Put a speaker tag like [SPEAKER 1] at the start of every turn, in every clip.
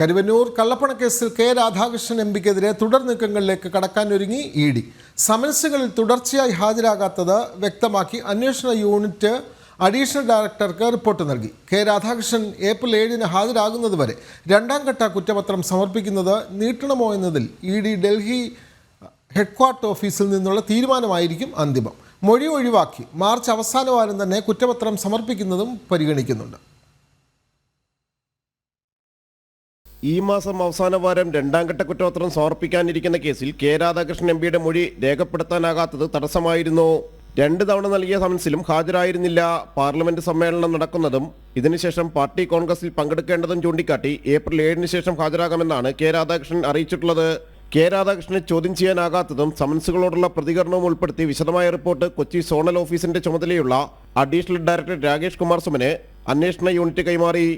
[SPEAKER 1] കരുവന്നൂർ കള്ളപ്പണക്കേസിൽ K Radhakrishnan M പിക്കെതിരെ തുടർ നീക്കങ്ങളിലേക്ക് കടക്കാനൊരുങ്ങി ഇ ഡി. സമൻസുകളിൽ തുടർച്ചയായി ഹാജരാകാത്തത് വ്യക്തമാക്കി അന്വേഷണ യൂണിറ്റ് അഡീഷണൽ ഡയറക്ടർക്ക് റിപ്പോർട്ട് നൽകി. കെ രാധാകൃഷ്ണൻ ഏപ്രിൽ ഏഴിന് ഹാജരാകുന്നതുവരെ രണ്ടാം ഘട്ട കുറ്റപത്രം സമർപ്പിക്കുന്നത് നീട്ടണമോ എന്നതിൽ ഇ ഡി ഡൽഹി ഹെഡ്ക്വാർട്ടർ ഓഫീസിൽ നിന്നുള്ള തീരുമാനമായിരിക്കും അന്തിമം. മൊഴി ഒഴിവാക്കി മാർച്ച് അവസാന വാരം തന്നെ കുറ്റപത്രം സമർപ്പിക്കുന്നതും പരിഗണിക്കുന്നുണ്ട്.
[SPEAKER 2] ഈ മാസം അവസാന വാരം രണ്ടാം ഘട്ട കുറ്റപത്രം സമർപ്പിക്കാനിരിക്കുന്ന കേസിൽ കെ രാധാകൃഷ്ണൻ എം പിയുടെ മൊഴി രേഖപ്പെടുത്താനാകാത്തത് തടസ്സമായിരുന്നു. രണ്ട് തവണ നൽകിയ സമൻസിലും ഹാജരായിരുന്നില്ല. പാർലമെന്റ് സമ്മേളനം നടക്കുന്നതും ഇതിനുശേഷം പാർട്ടി കോൺഗ്രസിൽ പങ്കെടുക്കേണ്ടതും ചൂണ്ടിക്കാട്ടി ഏപ്രിൽ ഏഴിന് ശേഷം ഹാജരാകാമെന്നാണ് കെ രാധാകൃഷ്ണൻ അറിയിച്ചിട്ടുള്ളത്. കെ രാധാകൃഷ്ണനെ ചോദ്യം ചെയ്യാനാകാത്തതും സമൻസുകളോടുള്ള പ്രതികരണവും ഉൾപ്പെടുത്തി വിശദമായ റിപ്പോർട്ട് കൊച്ചി സോണൽ ഓഫീസിന്റെ ചുമതലയുള്ള അഡീഷണൽ ഡയറക്ടർ രാകേഷ് കുമാർ സുമന് അന്വേഷണ യൂണിറ്റ് കൈമാറി.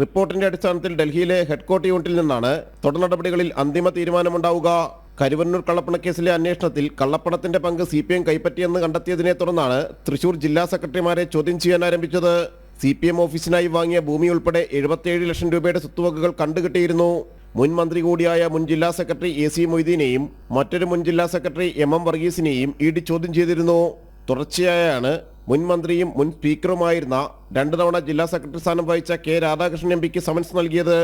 [SPEAKER 2] റിപ്പോർട്ടിന്റെ അടിസ്ഥാനത്തിൽ ഡൽഹിയിലെ ഹെഡ്ക്വാർട്ടർ യൂണിറ്റിൽ നിന്നാണ് തുടർ നടപടികളിൽ അന്തിമ തീരുമാനമുണ്ടാവുക. കരുവന്നൂർ കള്ളപ്പണക്കേസിലെ അന്വേഷണത്തിൽ കള്ളപ്പണത്തിന്റെ പങ്ക് സി പി എം കൈപ്പറ്റിയെന്ന് കണ്ടെത്തിയതിനെ തുടർന്നാണ് തൃശൂർ ജില്ലാ സെക്രട്ടറിമാരെ ചോദ്യം ചെയ്യാൻ ആരംഭിച്ചത്. സി പി എം ഓഫീസിനായി വാങ്ങിയ ഭൂമി ഉൾപ്പെടെ എഴുപത്തിയേഴ് ലക്ഷം രൂപയുടെ സ്വത്തുവകകൾ കണ്ടുകിട്ടിയിരുന്നു. മുൻ മന്ത്രി കൂടിയായ മുൻ ജില്ലാ സെക്രട്ടറി എ സി മൊയ്തീനെയും മറ്റൊരു മുൻ ജില്ലാ സെക്രട്ടറി എം എം വർഗീസിനെയും ഇ ഡി ചോദ്യം ചെയ്തിരുന്നു. തുടർച്ചയായാണ് മുൻ മന്ത്രിയും മുൻ സ്പീക്കറുമായിരുന്ന രണ്ടു തവണ ജില്ലാ സെക്രട്ടറി സ്ഥാനം വഹിച്ച കെ രാധാകൃഷ്ണൻ എം പിക്ക് സമൻസ് നൽകിയത്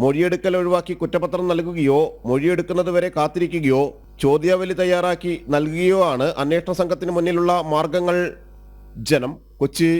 [SPEAKER 2] മൊഴിയെടുക്കൽ ഒഴിവാക്കി കുറ്റപത്രം നൽകുകയോ മൊഴിയെടുക്കുന്നത് വരെ കാത്തിരിക്കുകയോ ചോദ്യാവലി തയ്യാറാക്കി നൽകുകയോ ആണ് അന്വേഷണ സംഘത്തിന് മുന്നിലുള്ള മാർഗങ്ങൾ. ജനം കൊച്ചി